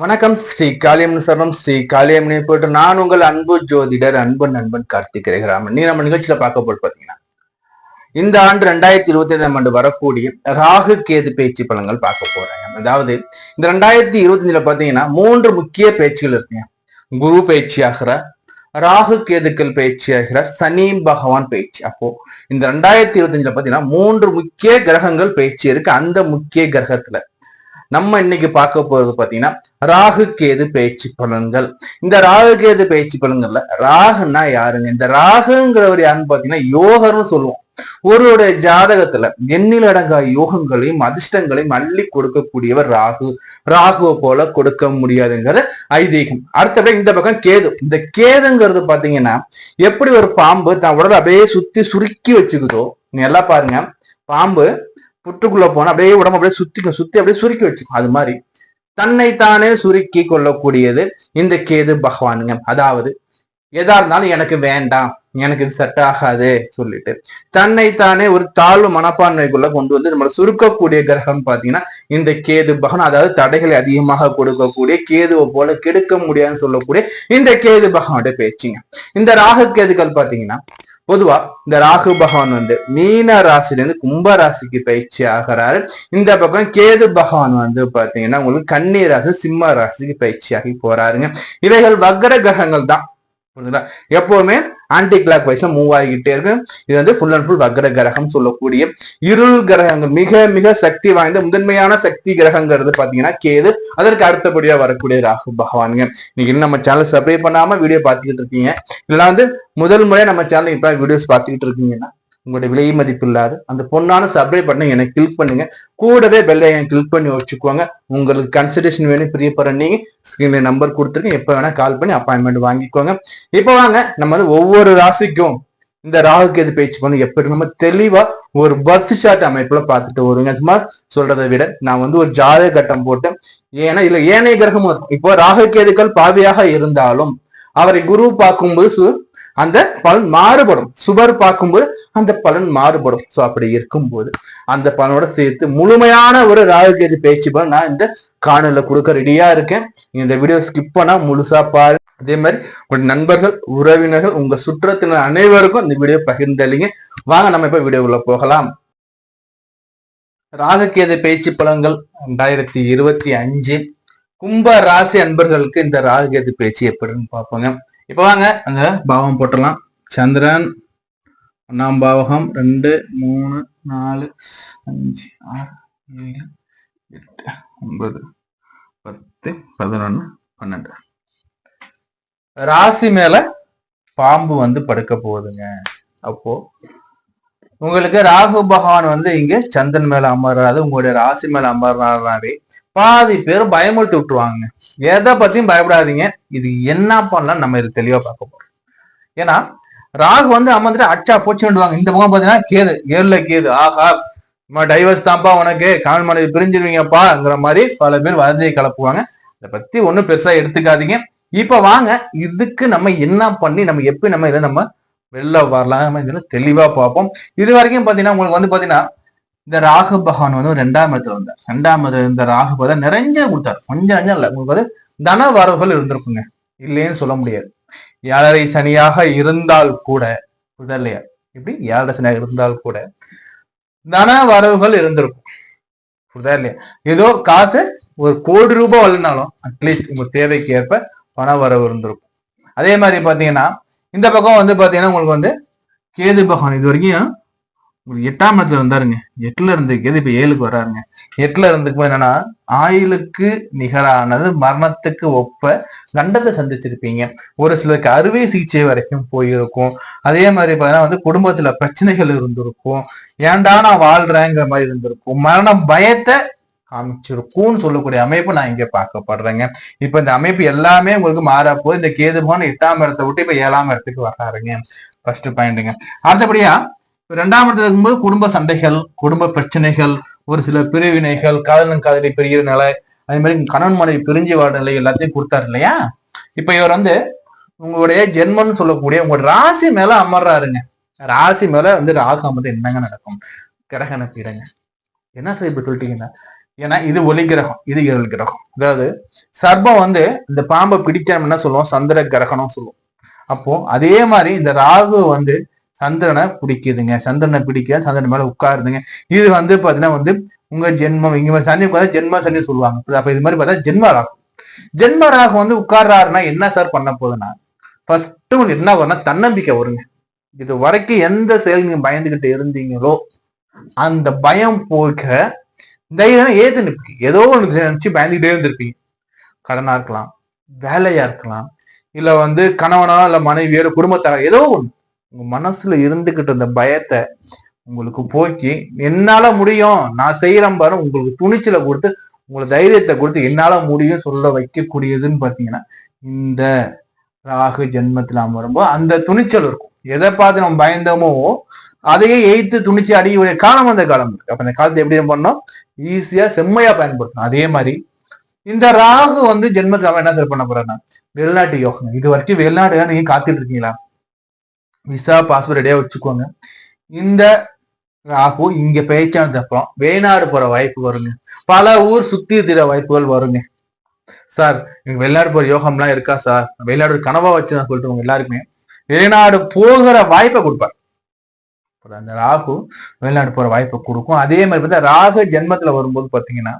வணக்கம் ஸ்ரீ காளியம்மன் சரணம். ஸ்ரீ காளியம்மனை போட்டு நான் உங்கள் அன்பு ஜோதிடர் அன்பு நண்பன் கார்த்திக் ரேகராமன் நீ நம்ம நிகழ்ச்சியில பார்க்க போது பாத்தீங்கன்னா இந்த ஆண்டு ரெண்டாயிரத்தி இருபத்தி ஐந்தாம் ஆண்டு வரக்கூடிய ராகு கேது பேச்சு பலங்கள் பார்க்க போறாங்க அதாவது இந்த ரெண்டாயிரத்தி இருபத்தி அஞ்சுல பாத்தீங்கன்னா மூன்று முக்கிய பேச்சுகள் இருக்குங்க. குரு பேச்சியாகிற ராகு கேதுக்கள் பேச்சியாகிற சனி பகவான் பேச்சு. அப்போ இந்த ரெண்டாயிரத்தி இருபத்தி அஞ்சுல பாத்தீங்கன்னா மூன்று முக்கிய கிரகங்கள் பேச்சு இருக்கு. அந்த முக்கிய கிரகத்துல நம்ம இன்னைக்கு பார்க்க போறது பாத்தீங்கன்னா ராகு கேது பேச்சு பலன்கள். இந்த ராகு கேது பேச்சு பலன்கள்ல ராகுன்னா யாருங்க? இந்த ராகுங்கிறவர் யாருன்னு பாத்தீங்கன்னா யோகர்னு சொல்லுவோம். ஒருவருடைய ஜாதகத்துல எண்ணிலடங்கா யோகங்களையும் அதிர்ஷ்டங்களையும் அள்ளி கொடுக்கக்கூடியவர் ராகு. ராகுவை போல கொடுக்க முடியாதுங்கிற ஐதீகம். அடுத்தபடி இந்த பக்கம் கேது. இந்த கேதுங்கிறது பாத்தீங்கன்னா எப்படி ஒரு பாம்பு தான் உடலை அப்படியே சுத்தி சுருக்கி வச்சுக்குதோ நீ எல்லாம் பாருங்க. பாம்பு புற்றுக்குள்ள போனா அப்படியே உடம்பு அப்படியே சுத்திக்கும் சுத்தி அப்படியே சுருக்கி வச்சுக்கும். அது மாதிரி. தன்னைத்தானே சுருக்கி கொள்ளக்கூடியது இந்த கேது பகவானுங்க. அதாவது எதா இருந்தாலும் எனக்கு வேண்டாம். எனக்கு இது செட் ஆகாது சொல்லிட்டு. தன்னைத்தானே ஒரு தாழ்வு மனப்பான்மைக்குள்ள கொண்டு வந்து நம்மளை சுருக்கக்கூடிய கிரகம் பாத்தீங்கன்னா இந்த கேது பகவான் அதாவது தடைகளை அதிகமாக கொடுக்கக்கூடிய கேதுவை போல கெடுக்க முடியாதுன்னு சொல்லக்கூடிய இந்த கேது பகவானுடைய பேச்சுங்க. இந்த ராகு கேதுக்கள் பாத்தீங்கன்னா பொதுவா இந்த ராகு பகவான் வந்து மீன ராசில இருந்து கும்ப ராசிக்கு பயிற்சி ஆகிறாரு. இந்த பக்கம் கேது பகவான் வந்து பாத்தீங்கன்னா உங்களுக்கு கன்னி ராசி சிம்ம ராசிக்கு பயிற்சி ஆகி போறாருங்க. இவைகள் வக்கர கிரகங்கள் தான். புரியுதா எப்பவுமே ஆன்டி கிளாக் வைஸ்ல மூவ் ஆகிக்கிட்டே இருக்கு. இது வந்து ஃபுல் அண்ட் ஃபுல் வக்ர கிரகம் சொல்லக்கூடிய இருள் கிரகங்கள் மிக மிக சக்தி வாய்ந்த முதன்மையான சக்தி கிரகங்கிறது பாத்தீங்கன்னா கேது. அதற்கு அடுத்தபடியா வரக்கூடிய ராகு பகவானுங்க. நீங்க நம்ம சேனல் சப்ஸ்கிரைப் பண்ணாம வீடியோ பார்த்துக்கிட்டு இருக்கீங்க. இல்லைன்னா வந்து முதல் முறை நம்ம சேனல் இப்ப வீடியோஸ் பார்த்துக்கிட்டு இருக்கீங்கன்னா உங்களுடைய விலை மதிப்பு இல்லாத அந்த பொண்ணான சப்ஸ்கிரைப் பண்ணி எனக்கு கிளிக் பண்ணுங்க. கூடவே பெல்லையன் கிளிக் பண்ணி வச்சுக்கோங்க. உங்களுக்கு கன்சல்டேஷன் வேணும் பிரியப்படுற நீங்க ஸ்கிரீன்ல நம்பர் கொடுத்துருங்க. எப்போ வேணா கால் பண்ணி அப்பாயின்மெண்ட் வாங்கிக்கோங்க. இப்போ வாங்க நம்ம வந்து ஒவ்வொரு ராசிக்கும் இந்த ராகு கேது பேச்சு பண்ணி எப்படி நம்ம தெளிவா ஒரு பர்த் சார்ட் அமைப்புல பார்த்துட்டு வருங்க. சும்மா சொல்றதை விட நான் வந்து ஒரு ஜாதக கட்டம் போட்டேன். ஏன்னா இல்ல ஏனைய கிரகமும் இருக்கும். இப்போ ராகு கேதுக்கள் பாவியாக இருந்தாலும் அவரை குரு பார்க்கும்போது அந்த பலன் மாறுபடும். சுவர் பார்க்கும்போது அந்த பலன் மாறுபடும். சோ அப்படி இருக்கும்போது அந்த பலனோட சேர்த்து முழுமையான ஒரு ராகுகேது பேச்சு பலன் நான் இந்த காணல கொடுக்க ரெடியா இருக்கேன். இந்த வீடியோ ஸ்கிப் பண்ணா முழுசா பாரு அதே மாதிரி உங்க நண்பர்கள் உறவினர்கள் உங்க சுற்றத்தினர் அனைவருக்கும் இந்த வீடியோ பகிர்ந்தளிங்க. வாங்க நம்ம இப்ப வீடியோக்குள்ள போகலாம். ராகுகேது பேச்சு பலன்கள் ரெண்டாயிரத்தி இருபத்தி அஞ்சு. கும்ப ராசி அன்பர்களுக்கு இந்த ராகுகேது பேச்சு எப்படின்னு பார்ப்போங்க. இப்போ வாங்க அந்த பாவம் போட்டுடலாம். சந்திரன் ஒன்னாம் பாவகம் ரெண்டு மூணு நாலு அஞ்சு ஆறு ஏழு எட்டு ஒன்பது பத்து பதினொன்று பன்னெண்டு. ராசி மேல பாம்பு வந்து படுக்க போகுதுங்க. அப்போ உங்களுக்கு ராகு பகவான் வந்து இங்க சந்திரன் மேல அமர்றாரு. உங்களுடைய ராசி மேல அமர்றாவே பாதி பேர் பயமுறுத்தி விட்டுருவாங்க. எதை பத்தியும் பயப்படாதீங்க. இது என்ன பண்ணலாம் நம்ம இது தெளிவா பார்க்க போறோம். ஏன்னா ராகு வந்து அமர்ந்துட்டு அச்சா போச்சுடுவாங்க இந்த பக்கம் பாத்தீங்கன்னா கேது. ஏழுல கேது. ஆஹா டைவர்ஸ் தான்ப்பா உனக்கு. காவல் மனைவி பிரிஞ்சிருவீங்கப்பாங்கிற மாதிரி பல பேர் வதந்தியை கலப்புவாங்க இதை பத்தி ஒண்ணும் பெருசா எடுத்துக்காதீங்க. இப்ப வாங்க இதுக்கு நம்ம என்ன பண்ணி நம்ம எப்படி நம்ம இதை நம்ம வெளில வரலாம் நம்ம இதுல தெளிவா பார்ப்போம். இது வரைக்கும் பாத்தீங்கன்னா உங்களுக்கு வந்து பாத்தீங்கன்னா இந்த ராகு பகவான் வந்து ரெண்டாம் இடத்துல வந்தார் ரெண்டாம் இடத்துல இருந்த ராகு பகவான் நிறைஞ்ச கொடுத்தார். கொஞ்சம் நஞ்சம் இல்லை உங்களுக்கு வந்து தன வரவுகள் இருந்திருக்குங்க. இல்லைன்னு சொல்ல முடியாது. ஏழரை சனியாக இருந்தால் கூட புரியுதா இப்படி ஏழரை சனியாக இருந்தால் கூட தன வரவுகள் இருந்திருக்கும். புரிதா இல்லையா? ஏதோ காசு ஒரு கோடி ரூபாய் வரலனாலும் அட்லீஸ்ட் உங்க தேவைக்கு ஏற்ப பண வரவு இருந்திருக்கும். அதே மாதிரி பாத்தீங்கன்னா இந்த பக்கம் வந்து பாத்தீங்கன்னா உங்களுக்கு வந்து கேது பகவான் இது வரைக்கும் எட்டாம் இடத்துல இருந்தாருங்க எட்டுல இருந்து கேது இப்ப ஏழுக்கு வர்றாருங்க எட்டுல இருந்துக்கு என்னன்னா ஆயுளுக்கு நிகரானது மரணத்துக்கு ஒப்ப கண்டத்தை சந்திச்சிருப்பீங்க. ஒரு சிலருக்கு அறுவை சிகிச்சை வரைக்கும் போயிருக்கும். அதே மாதிரி பார்த்தீங்கன்னா வந்து குடும்பத்துல பிரச்சனைகள் இருந்திருக்கும். ஏன்டா நான் வாழ்றேங்கிற மாதிரி இருந்திருக்கும். மரண பயத்தை காமிச்சிருக்கும்னு சொல்லக்கூடிய அமைப்பு நான் இங்க பார்க்கப்படுறேங்க. இப்ப இந்த அமைப்பு எல்லாமே உங்களுக்கு மாறப்போ இந்த கேது பகவான் எட்டாம் இடத்தை விட்டு இப்ப ஏழாம் இடத்துக்கு வர்றாருங்க. ஃபர்ஸ்ட் பாயிண்ட்டுங்க அடுத்தபடியா ரெண்டாம் இடத்துல இருக்கும்போது குடும்ப சண்டைகள் குடும்ப பிரச்சனைகள் ஒரு சில பிரிவினைகள் காதலன் காதலி பிரிகிற நிலை அதே மாதிரி கணவன் மனைவி பிரிஞ்சு வாழ நிலை எல்லாத்தையும் கொடுத்தாரு இல்லையா? இப்ப இவர் வந்து உங்களுடைய ஜென்மம்னு சொல்லக்கூடிய உங்களோட ராசி மேல அமர்றாருங்க. ராசி மேல வந்து ராகு அமர்ந்து என்னங்க நடக்கும்? கிரகண பீடங்க. என்ன சார் இப்படி சொல்லிட்டீங்கன்னா? ஏன்னா இது ஒளி கிரகம் இது இருள் கிரகம். அதாவது சர்ப்பம் வந்து இந்த பாம்பை பிடிக்காம என்ன சொல்லுவோம்? சந்திர கிரகணம் சொல்லுவோம். அப்போ அதே மாதிரி இந்த ராகு வந்து சந்திரனை பிடிக்குதுங்க. சந்திரனை பிடிக்க சந்திரன் மேல உட்காருதுங்க. இது வந்து பாத்தீங்கன்னா வந்து உங்க ஜென்மம் இங்க சனி உட்காந்து ஜென்ம சனி சொல்லுவாங்க. அப்ப இது மாதிரி பார்த்தா ஜென்ம ராகு ஜென்ம ராகம் வந்து உட்கார்றாருன்னா என்ன சார் பண்ண போதுன்னா ஃபர்ஸ்ட் உங்களுக்கு என்ன வரும்னா தன்னம்பிக்கை வருங்க. இது வரைக்கும் எந்த செயல் நீங்க பயந்துகிட்டு இருந்தீங்களோ அந்த பயம் போக தைரியம் ஏத்து நிற்பீங்க ஏதோ ஒன்று நினைச்சு பயந்துகிட்டே இருந்திருப்பீங்க. கடனா இருக்கலாம் வேலையா இருக்கலாம் இல்ல வந்து கணவனா இல்ல மனைவியோட குடும்பத்தார ஏதோ ஒன்று உங்க மனசுல இருந்துகிட்டு இருந்த பயத்தை உங்களுக்கு போக்கி என்னால முடியும். நான் செய்யறேன் பாரு. உங்களுக்கு துணிச்சலை கொடுத்து உங்களை தைரியத்தை கொடுத்து என்னால முடியும் சொல்ல வைக்கக்கூடியதுன்னு பாத்தீங்கன்னா இந்த ராகு ஜென்மத்தில் நாம் வரும்போது அந்த துணிச்சல் இருக்கும். எதை பார்த்து நம்ம பயந்தோமோ அதையே எய்த்து துணிச்சு அடிக்க காலம் வந்த காலம் இருக்கு. அப்ப இந்த காலத்தை எப்படி பண்ணோம்? ஈஸியா செம்மையா பயன்படுத்தணும். அதே மாதிரி இந்த ராகு வந்து ஜென்மத்தில் என்ன சார் பண்ண போறான்னா வெளிநாட்டு யோகம் இது வரைக்கும் வெளிநாடு நீங்க காத்துட்டு இருக்கீங்களா? விசா பாஸ்போர்ட் ரெடியாக வச்சுக்கோங்க. இந்த ராகு இங்க பேச்சானது அப்புறம் வெளிநாடு போற வாய்ப்பு வருங்க. பல ஊர் சுத்தி திர வாய்ப்புகள் வருங்க. சார் எனக்கு வெளிநாடு போற யோகம்லாம் இருக்கா சார் வெளிநாடு கனவா வச்சு நான் சொல்லிட்டு எல்லாருக்குமே. வெளிநாடு போகிற வாய்ப்பை கொடுப்பார். அந்த ராகு வெளிநாடு போற வாய்ப்பை கொடுக்கும். அதே மாதிரி பார்த்தா ராகு ஜென்மத்துல வரும்போது பாத்தீங்கன்னா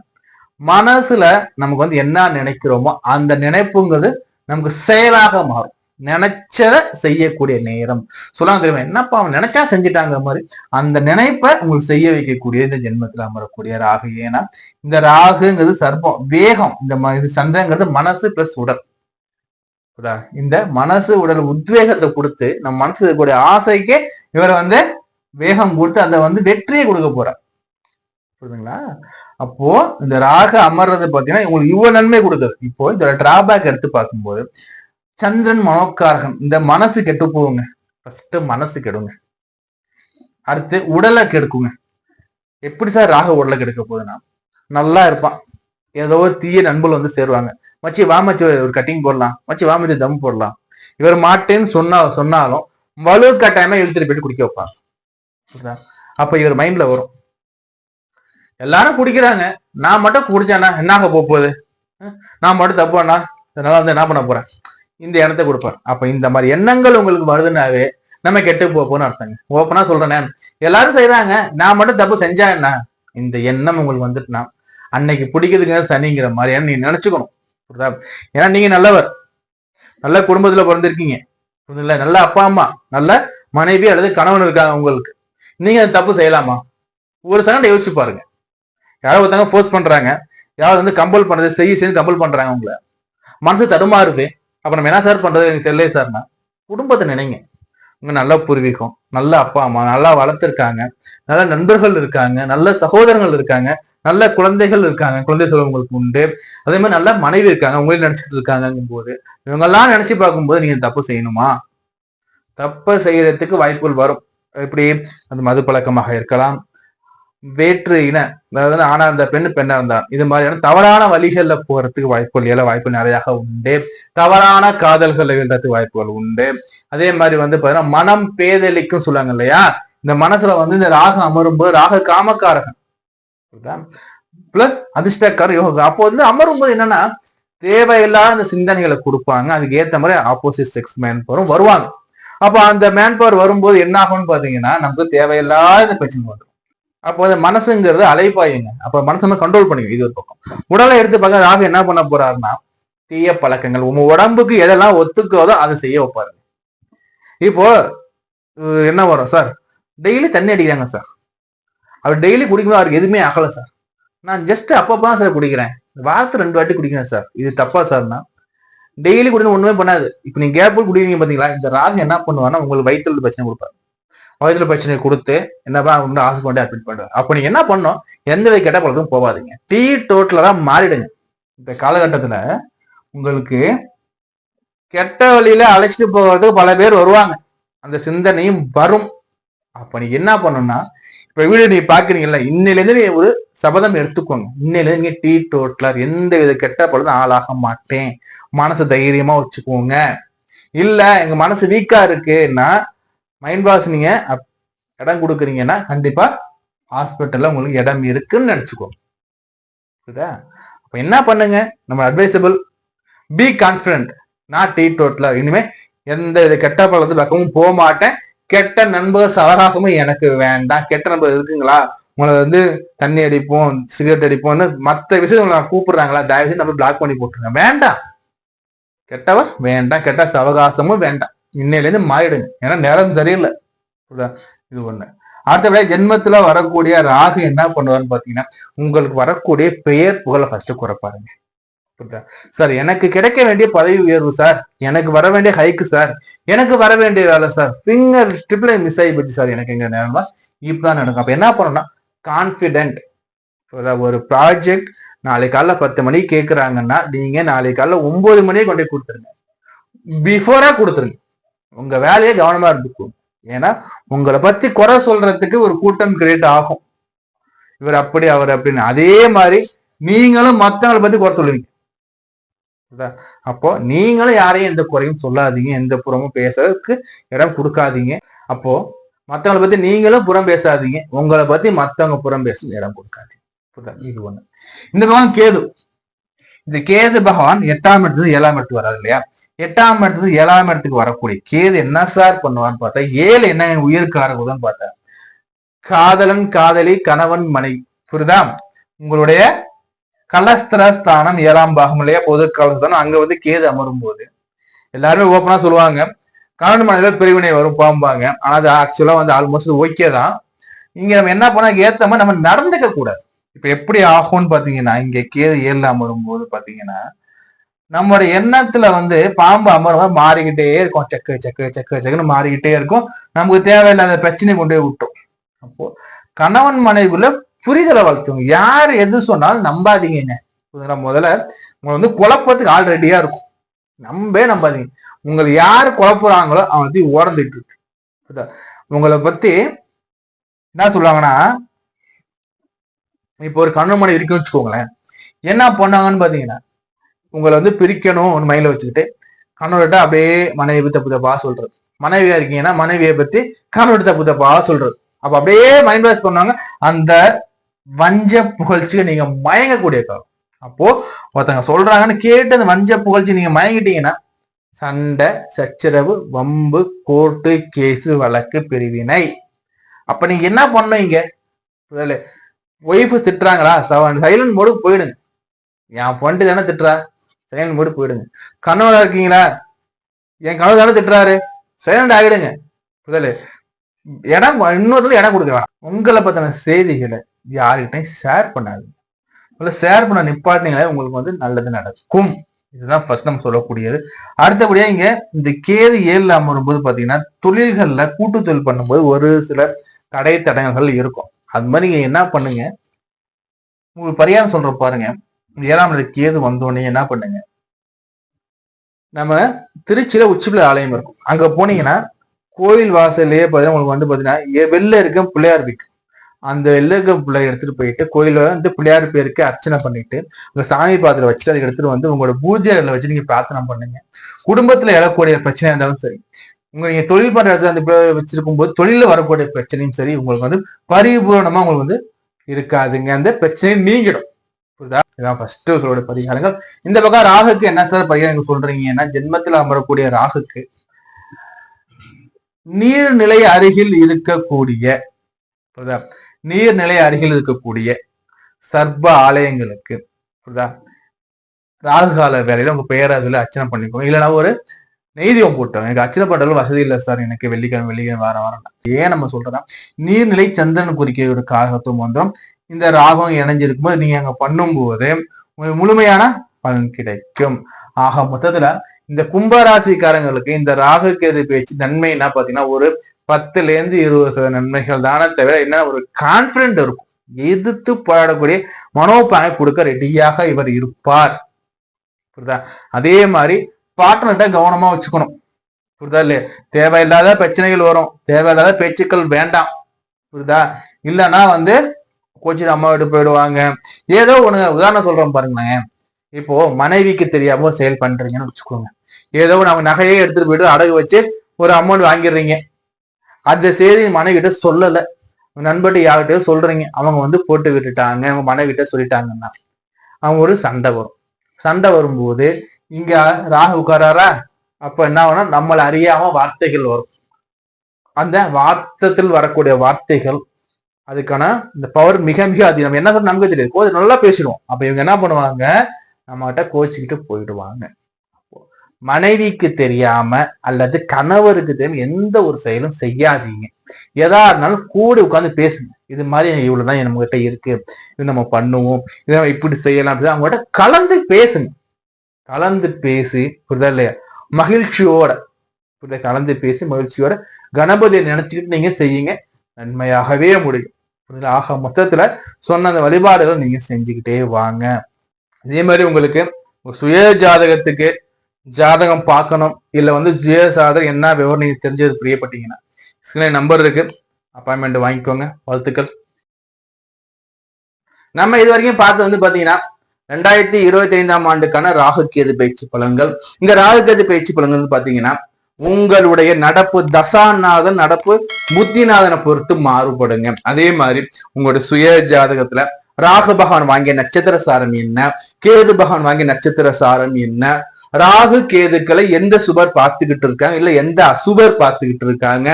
மனசுல நமக்கு வந்து என்ன நினைக்கிறோமோ அந்த நினைப்புங்கிறது நமக்கு செயலாக மாறும். நினைச்சத செய்யக்கூடிய நேரம். சொல்லாம தெரியுமா? என்னப்பா அவன் நினைச்சா செஞ்சுட்டாங்க மாதிரி. அந்த நினைப்பை உங்களுக்கு செய்ய வைக்கக்கூடிய இந்த ஜென்மத்துல அமரக்கூடிய ராகு. ஏன்னா இந்த ராகுங்கிறது சர்ப்பம் வேகம். இந்த இது சந்திரங்கிறது மனசு பிளஸ் உடல். இந்த மனசு உடல் உத்வேகத்தை கொடுத்து நம்ம மனசு இருக்கக்கூடிய ஆசைக்கே இவரை வந்து வேகம் கொடுத்து அதை வந்து வெற்றியை கொடுக்க போறார் புரியுதுங்களா? அப்போ இந்த ராக அமர்றது பாத்தீங்கன்னா உங்களுக்கு இவ்வளவு நன்மை கொடுக்குது. இப்போ இதோட டிராபேக் எடுத்து பார்க்கும்போது சந்திரன் மனோக்காரகன் இந்த மனசு கெட்டு போகுங்க. ஃபர்ஸ்ட் மனசு கெடுங்க. அடுத்து உடலை கெடுக்குங்க. எப்படி சார் ராக உடலை கெடுக்க போகுதுன்னா நல்லா இருப்பான். ஏதோ தீய நண்பர்கள் வந்து சேருவாங்க. மச்சி வாமச்சு ஒரு கட்டிங் போடலாம். மச்சி வா மச்சி தம் போடலாம். இவர் மாட்டேன்னு சொன்னா சொன்னாலும் வலு கட்டாயமா இழுத்துட்டு போயிட்டு குடிக்க வைப்பாங்க. அப்ப இவர் மைண்ட்ல வரும். எல்லாரும் குடிக்கிறாங்க. நான் மட்டும் குடிச்சானா என்னாக போகுது? நான் மட்டும் தப்பானா அதனால வந்து என்ன பண்ண போறேன்? இந்த எண்ணத்தை கொடுப்பார். அப்ப இந்த மாதிரி எண்ணங்கள் உங்களுக்கு வருதுன்னாவே நம்ம கெட்டு போப்போம்னு அர்த்தங்க. ஓப்பனா சொல்றேன். எல்லாரும் செய்யறாங்க நான் மட்டும் தப்பு செஞ்சா என்ன? இந்த எண்ணம் உங்களுக்கு வந்துட்டுனா அன்னைக்கு பிடிக்குதுங்க சனிங்கிற மாதிரி நீ நினைச்சுக்கணும். புரியுதா? ஏன்னா நீங்க நல்லவர். நல்ல குடும்பத்துல பிறந்திருக்கீங்க. புரியுதுல நல்ல அப்பா அம்மா நல்ல மனைவி அல்லது கணவன் இருக்காங்க உங்களுக்கு. நீங்க தப்பு செய்யலாமா? ஒரு செகண்ட் யோசிச்சு பாருங்க. யாரோ ஒருத்தவங்க போஸ்ட் பண்றாங்க. யாராவது வந்து கம்பல் பண்றது செய்ய செய்து கம்பல் பண்றாங்க உங்களை. மனசு தடுமாறுது. அப்ப நம்ம என்ன சார் பண்றது? எனக்கு தெரியல சார்னா குடும்பத்தை நினைங்க. உங்க நல்ல பூர்வீகம் நல்ல அப்பா அம்மா நல்லா வளர்த்துருக்காங்க. நல்ல நண்பர்கள் இருக்காங்க. நல்ல சகோதரங்கள் இருக்காங்க. நல்ல குழந்தைகள் இருக்காங்க. குழந்தை செல்வங்களுக்கு உண்டு. அதே மாதிரி நல்ல மனைவி இருக்காங்க. உங்களையும் நினைச்சிட்டு இருக்காங்கும் போது இவங்கெல்லாம் நினைச்சு பார்க்கும்போது நீங்க தப்பு செய்யணுமா? தப்பு செய்யறதுக்கு வாய்ப்புகள் வரும். எப்படி? அந்த மது பழக்கமாக இருக்கலாம். வேற்று இன அதாவது ஆனா இருந்த பெண்ணு பெண்ணா இருந்தா இது மாதிரியான தவறான வழிகள்ல போறதுக்கு வாய்ப்புகள் ஏல வாய்ப்பு நிறையாக உண்டு. தவறான காதல்கள் எழுதுறதுக்கு வாய்ப்புகள் உண்டு. அதே மாதிரி வந்து பாத்தீங்கன்னா மனம் பேதலிக்கும் சொல்லுவாங்க இல்லையா? இந்த மனசுல வந்து இந்த ராகம் அமரும்போது ராக காமக்காரகன் பிளஸ் அதிர்ஷ்டக்கார யோகா. அப்போ வந்து அமரும்போது என்னன்னா தேவையில்லாத அந்த சிந்தனைகளை கொடுப்பாங்க. அதுக்கு ஏத்த மாதிரி ஆப்போசிட் செக்ஸ் மேன் பவரும் வருவாங்க. அப்ப அந்த மேன் பவர் வரும்போது என்ன ஆகும்னு பாத்தீங்கன்னா நமக்கு தேவையில்லாத பிரச்சனை வரும். அப்போ அந்த மனசுங்கிறது அலைப்பாயுங்க. அப்ப மனசை கண்ட்ரோல் பண்ணுங்க இது ஒரு பக்கம். உடலை எடுத்து பார்க்க ராகு என்ன பண்ண போறாருன்னா தீய பழக்கங்கள். உங்க உடம்புக்கு எதெல்லாம் ஒத்துக்கோதோ அதை செய்ய வைப்பாரு. இப்போ என்ன வரும் சார்? டெய்லி தண்ணி அடிக்கிறாங்க சார். அவர் டெய்லி குடிக்கும்போது அவருக்கு எதுவுமே ஆகல சார். நான் ஜஸ்ட் அப்பப்பா சார் குடிக்கிறேன். வாரத்து ரெண்டு வாட்டி குடிக்கிறேன் சார். இது தப்பா சார்னா டெய்லி குடிக்க ஒண்ணுமே பண்ணாது. இப்போ நீங்க கேப் குடிக்கிறீங்க பாத்தீங்களா? இந்த ராகு என்ன பண்ணுவான்னா உங்களுக்கு வயிற்றுல பிரச்சனை கொடுப்பாரு. வயதுல பிரச்சனை கொடுத்து என்னப்பா உண்டு ஆசை கொண்டு அட்மிட் பண்றாரு அப்போ நீங்க என்ன பண்ணோம் எந்த வித கெட்ட பழக்கம் போகாதீங்க. டீ டோட்டலா மாறிடுங்க. இந்த காலகட்டத்துல உங்களுக்கு கெட்ட வழியில அழைச்சிட்டு போகிறதுக்கு பல பேர் வருவாங்க. அந்த சிந்தனையும் வரும். அப்ப நீங்க என்ன பண்ணணும்னா இப்ப வீடு நீ பாக்குறீங்கல்ல இன்னிலேருந்து நீ ஒரு சபதம் எடுத்துக்கோங்க. இன்னிலேருந்து நீங்கள் டீ டோட்டலர் எந்த வித கெட்ட பழக்கம் ஆளாக மாட்டேன். மனசு தைரியமா வச்சுக்கோங்க. இல்ல எங்க மனசு வீக்கா இருக்குன்னா மைண்ட் வாஷ் நீங்க இடம் கொடுக்குறீங்கன்னா கண்டிப்பா ஹாஸ்பிட்டல்ல உங்களுக்கு இடம் இருக்குன்னு நினைச்சுக்கோ. புரியுதா? அப்ப என்ன பண்ணுங்க? நம்ம அட்வைசபிள் பி கான்பிடன்ட் நாட் டீ டோட்டல இனிமே எந்த இது கெட்ட பழத்து பக்கமும் போக மாட்டேன். கெட்ட நண்பர் சவகாசமும் எனக்கு வேண்டாம். கெட்ட நண்பர் இருக்குங்களா? உங்களை வந்து தண்ணி அடிப்போம் சிகரெட் அடிப்போம்னு மற்ற விஷயம் உங்களை கூப்பிடுறாங்களா? தயவு செஞ்சு நம்ம பிளாக் பண்ணி போட்டுருங்க. வேண்டாம். கெட்டவர் வேண்டாம். கெட்ட சவகாசமும் வேண்டாம். இன்னையிலேருந்து மாறிடுங்க. ஏன்னா நேரம் சரியில்லை. இது ஒண்ணு. அடுத்தபடியா ஜென்மத்துல வரக்கூடிய ராகு என்ன பண்ணுவாருன்னு பாத்தீங்கன்னா உங்களுக்கு வரக்கூடிய பெயர் புகழை ஃபர்ஸ்ட் குறைப்பாருங்க சார் எனக்கு கிடைக்க வேண்டிய பதவி உயர்வு சார். எனக்கு வர வேண்டிய ஹைக்கு சார். எனக்கு வர வேண்டிய வேலை சார். ஃபிங்கர் ஸ்டிப்ல மிஸ் ஆகி போச்சு சார். எனக்கு எங்க நேரமா இப்பதான் நடக்கும். அப்ப என்ன பண்ணணும்னா கான்பிடென்ட் ஒரு ப்ராஜெக்ட் நாளை காலைல பத்து மணிக்கு கேக்குறாங்கன்னா நீங்க நாளை காலைல ஒன்பது மணியே கொண்டு போய் கொடுத்துருங்க. பிஃபோரா கொடுத்துருங்க. உங்க வேலையை கவனமா இருந்துக்கும் ஏன்னா உங்களை பத்தி குறை சொல்றதுக்கு ஒரு கூட்டம் கிரியேட் ஆகும். இவர் அப்படி அவர் அப்படின்னு. அதே மாதிரி நீங்களும் மத்தவங்களை பத்தி குறை சொல்லுவீங்க. அப்போ நீங்களும் யாரையும் எந்த குறையும் சொல்லாதீங்க. எந்த புறமும் பேசுறதுக்கு இடம் கொடுக்காதீங்க. அப்போ மத்தவங்களை பத்தி நீங்களும் புறம் பேசாதீங்க. உங்களை பத்தி மத்தவங்க புறம் பேச இடம் கொடுக்காதீங்க. இது ஒண்ணு. இந்த பகவான் கேது. இந்த கேது பகவான் எட்டாம் இடத்துல ஏழாம் இடத்து வராது இல்லையா? எட்டாம் இடத்துல ஏழாம் இடத்துக்கு வரக்கூடிய கேது என்ன சார் பண்ணுவான்னு பார்த்தா ஏழு என்ன உயிர்காரகுதான் பார்த்தா காதலன் காதலி கணவன் மனை புரியுதா உங்களுடைய கலஸ்திர ஸ்தானம் ஏழாம் பாகம் இல்லையா? பொது கலஸ்தானம் அங்க வந்து கேது அமரும் போது. எல்லாருமே ஓப்பனா சொல்லுவாங்க. கணவன் மனைவில பிரிவினை வரும் பாம்பாங்க. ஆனா அது ஆக்சுவலா வந்து ஆல்மோஸ்ட் ஓகே தான். இங்க நம்ம என்ன பண்ண ஏத்த மாதிரி நம்ம நடந்துக்க கூடாது. இப்ப எப்படி ஆகும்னு பாத்தீங்கன்னா இங்க கேது ஏழு அமரும் போது பாத்தீங்கன்னா நம்மளுடைய எண்ணத்துல வந்து பாம்பு அமரும் மாறிக்கிட்டே இருக்கும். செக்கு செக்கு செக்கு செக்குன்னு மாறிக்கிட்டே இருக்கும். நமக்கு தேவையில்லாத பிரச்சனை கொண்டு போய் விட்டோம் அப்போ கணவன் மனைவிக்குள்ள புரிதலை வளர்த்துங்க. யார் எது சொன்னாலும் நம்பாதீங்க முதல்ல உங்களை வந்து குழப்பத்துக்கு ஆள் ரெடியா இருக்கும். நம்பவே நம்பாதீங்க. உங்களை யார் குழப்புறாங்களோ அவன் பத்தி ஓடந்துட்டு இருக்கு. உங்களை பத்தி என்ன சொல்லுவாங்கன்னா இப்போ ஒரு கண்ணு மனை இருக்குன்னு வச்சுக்கோங்களேன். என்ன பண்ணாங்கன்னு பாத்தீங்கன்னா உங்களை வந்து பிரிக்கணும் மைண்ட்ல வச்சுக்கிட்டு கணவர்கிட்ட அப்படியே மனைவி தப்பு தப்பா சொல்றது. மனைவியா இருக்கீங்கன்னா மனைவியை பத்தி கணவர் தப்பு தப்பா சொல்றது. அப்ப அப்படியே மைண்ட் வாஷ் பண்ணாங்க. அந்த வஞ்ச புகழ்ச்சிக்கு நீங்க மயங்கக்கூடிய காலம். அப்போ ஒருத்தங்க சொல்றாங்கன்னு கேட்டு அந்த வஞ்ச புகழ்ச்சி நீங்க மயங்கிட்டீங்கன்னா சண்டை சச்சரவு வம்பு கோர்ட்டு கேஸு வழக்கு பிரிவினை. அப்ப நீங்க என்ன பண்ணுவீங்க? ஒய்ஃபு திட்டுறாங்களா? சைலண்ட் மோடுக்கு போயிடுங்க. என் பொண்டு தானே திட்டுறா? சைலண்ட் மூடி போயிடுங்க. கனவுல இருக்கீங்களா? என் கணவர் தானே திட்டுறாரு. சைலண்ட் ஆகிடுங்க. புரியல இடம் இன்னொருத்தர் இடம் கொடுக்க வேணாம். உங்களை பத்தின செய்திகளை யாருக்கிட்டையும் ஷேர் பண்ணாதீங்க. உங்களை ஷேர் பண்ண நிப்பாட்டினீங்களே உங்களுக்கு வந்து நல்லது நடக்கும். இதுதான் ஃபர்ஸ்ட் நம்ம சொல்லக்கூடியது. அடுத்தபடியா இங்க இந்த கேது ஏழுல அமரும்போது பாத்தீங்கன்னா தொழில்கள்ல கூட்டு தொழில் பண்ணும்போது ஒரு சில தடை தடங்கல்கள் இருக்கும். அது மாதிரி நீங்க என்ன பண்ணுங்க? உங்களுக்கு பரிகாரம் சொல்ற பாருங்க. ஏழாம் இடத்து கேது வந்தோடனே என்ன பண்ணுங்க? நம்ம திருச்சியில உச்சிப்பிள்ளை ஆலயம் இருக்கும். அங்க போனீங்கன்னா கோயில் வாசல்லையே பார்த்தீங்கன்னா உங்களுக்கு வந்து பாத்தீங்கன்னா எ- வெளில இருக்க பிள்ளையார் விக்கும் அந்த வெளில இருக்க பிள்ளை எடுத்துட்டு போயிட்டு கோயில வந்து பிள்ளையார் பேருக்கு அர்ச்சனை பண்ணிட்டு உங்க சாமி பாத்திரம் வச்சுட்டு அதை எடுத்துட்டு வந்து உங்களோட பூஜை வச்சு நீங்க பிரார்த்தனை பண்ணுங்க. குடும்பத்துல எழக்கூடிய பிரச்சனை இருந்தாலும் சரி உங்க நீங்க தொழில் பண்ற இடத்துல அந்த பிள்ளை வச்சிருக்கும் போது தொழில வரக்கூடிய பிரச்சனையும் சரி உங்களுக்கு வந்து பரிபூரணமா உங்களுக்கு வந்து இருக்காதுங்க. அந்த பிரச்சனையும் நீங்கிடும். புரியுதா? இதான் ஃபர்ஸ்ட் சொல்ற பரிகாரங்கள். இந்த பக்கம் ராகுக்கு என்ன சார் பரிகாரங்கள் சொல்றீங்கன்னா ஜென்மத்தில் அமரக்கூடிய ராகுக்கு நீர்நிலை அருகில் இருக்கக்கூடிய புரியுதா? நீர்நிலை அருகில் இருக்கக்கூடிய சர்ப்ப ஆலயங்களுக்கு புரியுதா? ராகு கால வேலையில உங்க பேரதுல அர்ச்சனை பண்ணிக்கோங்க. இல்லைன்னா ஒரு நெய்தீபம் போட்டோம் எனக்கு அர்ச்சனை பண்றது வசதி இல்லை சார் எனக்கு வெள்ளிக்கிழமை வெள்ளிக்கிழமை வாரம் வாரம். ஏன் நம்ம சொல்றோம்னா நீர்நிலை சந்திரன் குறிக்க ஒரு காரகத்துவம் வந்துடும் இந்த ராகம் இணைஞ்சிருக்கும் போது நீங்க அங்க பண்ணும்போது முழுமையான பலன் கிடைக்கும். ஆக மொத்தத்துல இந்த கும்பராசிக்காரங்களுக்கு இந்த ராகு கேது பேச்சு நன்மை என்ன? பாத்தீங்கன்னா ஒரு பத்துல இருந்து இருபது சதவீத நன்மைகள் தானே தவிர என்ன ஒரு கான்பிடன்ட் இருக்கும். எதிர்த்து போராடக்கூடிய மனோபாவை கொடுக்க ரெடியாக இவர் இருப்பார். புரியுதா? அதே மாதிரி பார்ட்னர்கிட்ட கவனமா வச்சுக்கணும். புரியுதா இல்லையா? தேவையில்லாத பிரச்சனைகள் வரும். தேவையில்லாத பேச்சுக்கள் வேண்டாம். புரியுதா? இல்லைன்னா வந்து கோச்சின் அம்மா விட்டு போயிடுவாங்க. ஏதோ ஒண்ணு உதாரணம் சொல்றோம் பாருங்களேன். இப்போ மனைவிக்கு தெரியாம செயல் பண்றீங்கன்னு வச்சுக்கோங்க. ஏதோ நம்ம நகையே எடுத்துட்டு போயிட்டு அடகு வச்சு ஒரு அமௌண்ட் வாங்கிடுறீங்க. அந்த செய்தி மனைவிட்ட சொல்லலை. நண்பர்கிட்ட யார்கிட்டயோ சொல்றீங்க. அவங்க வந்து போட்டு விட்டுட்டாங்க. அவங்க மனைவிட்ட சொல்லிட்டாங்கன்னா. அவங்க ஒரு சண்டை வரும். சண்டை வரும்போது இங்க ராகு உட்காராரா? அப்ப என்ன ஆகும்னா நம்மளை அறியாம வார்த்தைகள் வரும். அந்த வார்த்தத்தில் வரக்கூடிய வார்த்தைகள் அதுக்கான இந்த பவர் மிக மிக அதிகம். என்ன சொல்றது நமக்கு தெரியாது. கோச் நல்லா பேசிடுவோம். அப்ப இவங்க என்ன பண்ணுவாங்க? நம்மகிட்ட கோச்சிக்கிட்டு போயிடுவாங்க. மனைவிக்கு தெரியாம அல்லது கணவருக்கு தெரியாம எந்த ஒரு செயலும் செய்யாதீங்க. எதா இருந்தாலும் கூட உட்காந்து பேசுங்க. இது மாதிரி இவ்வளவுதான் நம்ம கிட்ட இருக்கு. இது நம்ம பண்ணுவோம். இதை நம்ம இப்படி செய்யலாம். அப்படிதான் அவங்ககிட்ட கலந்து பேசுங்க. கலந்து பேசி புரிதா இல்லையா? மகிழ்ச்சியோட புரிதா கலந்து பேசி மகிழ்ச்சியோட கணபதியை நினைச்சுக்கிட்டு நீங்க செய்யுங்க. நன்மையாகவே முடியும். புரியுதா? ஆக மொத்தத்துல சொன்ன அந்த வழிபாடுகள் நீங்க செஞ்சுக்கிட்டே வாங்க. இதே மாதிரி உங்களுக்கு சுய ஜாதகத்துக்கு ஜாதகம் பார்க்கணும். இல்ல வந்து சுய ஜாதகம் என்ன விவரம் நீங்க தெரிஞ்சது பிரியப்பட்டீங்கன்னா ஸ்கிரீன் நம்பர் இருக்கு. அப்பாயின்மெண்ட் வாங்கிக்கோங்க. வாழ்த்துக்கள். நம்ம இது வரைக்கும் பார்த்து வந்து பாத்தீங்கன்னா ரெண்டாயிரத்தி இருபத்தி ஐந்தாம் ஆண்டுக்கான ராகு கேது பயிற்சி பலன்கள். இந்த ராகு கேது பயிற்சி பலன்கள் வந்து பாத்தீங்கன்னா உங்களுடைய நடப்பு தசாநாதன் நடப்பு புத்திநாதனை பொறுத்து மாறுபடுங்க. அதே மாதிரி உங்களுடைய சுய ஜாதகத்துல ராகு பகவான் வாங்கிய நட்சத்திர சாரம் என்ன? கேது பகவான் வாங்கிய நட்சத்திர சாரம் என்ன? ராகு கேதுக்களை எந்த சுபர் பார்த்துக்கிட்டு இருக்காங்க? இல்ல எந்த அசுபர் பார்த்துக்கிட்டு இருக்காங்க?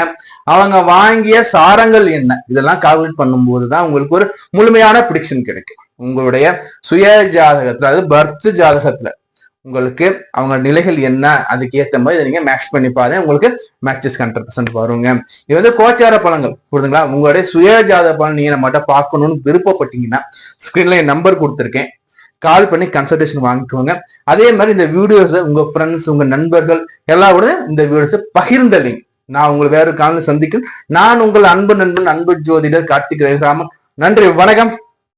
அவங்க வாங்கிய சாரங்கள் என்ன? இதெல்லாம் கால்குலேட் பண்ணும்போது தான் உங்களுக்கு ஒரு முழுமையான ப்ரிடிக்ஷன் கிடைக்கும். உங்களுடைய சுய ஜாதகத்துல அதாவது பர்த் ஜாதகத்துல உங்களுக்கு அவங்க நிலைகள் என்ன? அதுக்கு ஏற்ற மாதிரி இதை நீங்க மேட்ச் பண்ணி பாருங்க. உங்களுக்கு மேட்சஸ் ஹண்ட்ரட் பர்சன்ட் வருங்க. இது வந்து கோச்சார பலன்கள் புரியுதுங்களா? உங்களுடைய சுயஜாத பலன் நீங்க நம்மகிட்ட பார்க்கணும்னு விருப்பப்பட்டீங்கன்னா ஸ்கிரீன்ல என் நம்பர் கொடுத்துருக்கேன். கால் பண்ணி கன்சல்டேஷன் வாங்கிக்கோங்க. அதே மாதிரி இந்த வீடியோஸை உங்க ஃப்ரெண்ட்ஸ் உங்க நண்பர்கள் எல்லாரோட இந்த வீடியோஸை பகிர்ந்தளிங்க. நான் உங்களை வேறு காலம் சந்திக்கிறேன். நான் உங்கள் அன்பு நண்பன் அன்பு ஜோதிடர் கார்த்திக் ரகுராமன் நன்றி வணக்கம்.